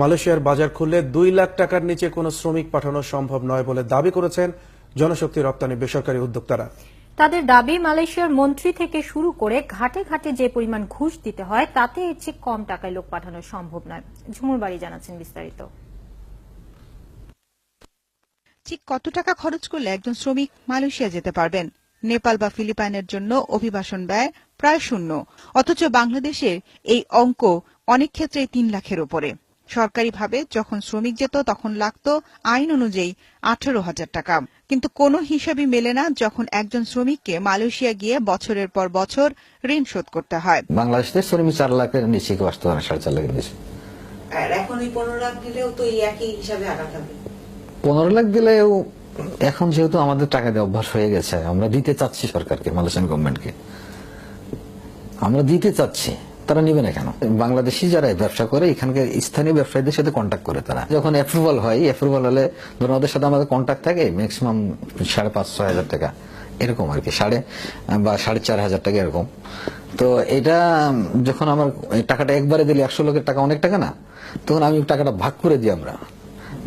মালয়েশিয়ার বাজার খুললে দুই লাখ টাকার নিচে কোনো শ্রমিক পাঠানো সম্ভব নয় বলে দাবি করেছেন জনশক্তি রপ্তানি বেসরকারি উদ্যোক্তারা। তাদের দাবি মালয়েশিয়ার মন্ত্রী থেকে শুরু করে ঘাটে ঘাটে যে পরিমাণ ঘুষ দিতে হয় তাতে এর চেয়ে কম টাকায় লোক পাঠানো সম্ভব নয়। ঝুমুর বাড়ি জানাচ্ছেন বিস্তারিত। ঠিক কত টাকা খরচ করলে একজন শ্রমিক মালয়েশিয়া যেতে পারবেন? নেপাল বা ফিলিপাইনের জন্য অভিবাসন ব্যয় প্রায় শূন্য। অথচ বাংলাদেশের এই অঙ্ক অনেক ক্ষেত্রেই তিন লাখের ওপরে সরকারিভাবে যখন শ্রমিক যেত তখন লাগত আইন অনুযায়ী আঠারো হাজার টাকা। কিন্তু কোনো হিসাবই মেলে না যখন একজন শ্রমিককে মালয়েশিয়া গিয়ে বছরের পর বছর ঋণ শোধ করতে হয়। বাংলাদেশে শ্রমিক চার লাখের নিচে আসতে পারে সাড়ে চার লাখের নিচে। আর এখন ওই পনেরো লাখ দিলেও তো এই একই হিসাবে আঘাত হবে। পনেরো লাখ দিলেও এখন যেহেতু আমাদের টাকা দিয়ে অভ্যাস হয়ে গেছে আমরা দিতে চাচ্ছি সরকারকে মালয়েশিয়ান গভর্নমেন্টকে আমরা দিতে চাচ্ছি। তারা নিবে না কেন? বাংলাদেশি যারা ব্যবসা করে, এখানকার স্থানীয় ব্যবসায়ীদের সাথে কন্ট্যাক্ট করে তারা। যখন অ্যাপ্রুভাল হয় অ্যাপ্রুভাল হলে ধরুন ওদের সাথে আমাদের কন্ট্যাক্ট থাকে ম্যাক্সিমাম সাড়ে পাঁচ, ছয় হাজার টাকা। এরকম আর কি, সাড়ে, বা সাড়ে চার হাজার টাকা এরকম। তো এটা, যখন আমার টাকাটা একবারে দিলে একশো লোকের টাকা অনেক টাকা না? তখন আমি টাকাটা ভাগ করে দিই আমরা।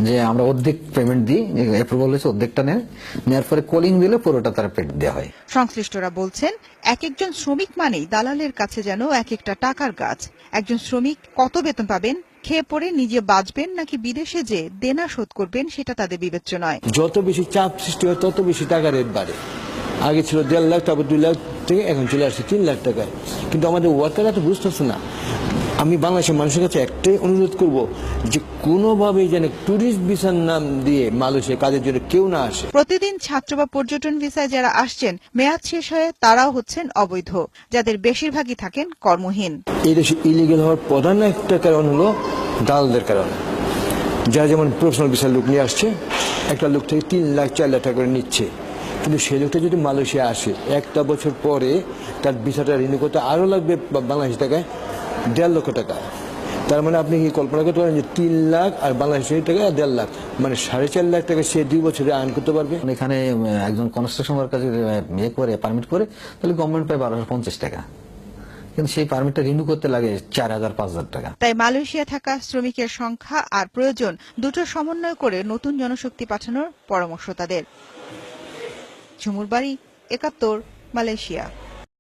যে আমরা অর্ধেক পেমেন্ট দিই অ্যাপ্রুভাল হয়েছে অর্ধেকটা নেয় নেওয়ার পরে কলিং দিলে পুরোটা তার পেড দেওয়া হয়। সংশ্লিষ্টরা বলছেন এক একজন শ্রমিক মানেই দালালের কাছে যেন এক একটা টাকার গাছ। একজন শ্রমিক কত বেতন পাবেন খেয়ে পড়ে নিজে বাঁচবেন নাকি বিদেশে যে দেনা শোধ করবেন সেটা তাদের বিবেচ্য নয়। যত বেশি চাপ সৃষ্টি হয় তত বেশি টাকা রেট বাড়ে। আগে ছিল দেড় লাখ তারপর দুই লাখ থেকে এখন চলে আসছে তিন লাখ টাকায় কিন্তু আমাদের ওয়ার্কাররা তো বুঝতেছে না। আমি বাংলাদেশের মানুষের কাছে একটাই অনুরোধ করব যে কোনোভাবেই যেন ট্যুরিস্ট ভিসার নাম দিয়ে মালয়েশিয়া কাজের জন্য কেউ না আসে। প্রতিদিন ছাত্র বা পর্যটন ভিসায় যারা আসছেন মেয়াদ শেষ হয়ে তারাও হচ্ছেন অবৈধ যাদের বেশিরভাগই থাকেন কর্মহীন। এই দেশে ইলিগেল হওয়ার প্রধান একটা কারণ হলো দালালদের কারণ। যারা যেমন প্রফেশনাল ভিসার লোক নিয়ে আসছে একটা লোক থেকে তিন লাখ চার লাখ টাকা করে নিচ্ছে। কিন্তু সেই লোকটা যদি মালয়েশিয়া আসে একটা বছর পরে তার ভিসাটা রিনিউ করতে আরও লাগবে বাংলাদেশি টাকায় দেড় লক্ষ টাকা। তার মানে আপনি কি কল্পনা করতে পারেন যে তিন লাখ আর বাংলাদেশি টাকা দেড় লাখ? মানে সাড়ে চার লাখ টাকা সে দুই বছরে আর্ন করতে পারবে? এখানে একজন কনস্ট্রাকশন ওয়ার্কার যদি ইয়ে করে পারমিট করে তাহলে গভর্নমেন্ট পায় বারোশো পঞ্চাশ টাকা। কিন্তু সেই পারমিটটা রিনিউ করতে লাগে চার হাজার পাঁচ হাজার টাকা। তাই মালয়েশিয়া থাকা শ্রমিকের সংখ্যা আর প্রয়োজন দুটো সমন্বয় করে নতুন জনশক্তি পাঠানোর পরামর্শ তাদের। ঝুমুর বাড়ি একাত্তর মালয়েশিয়া।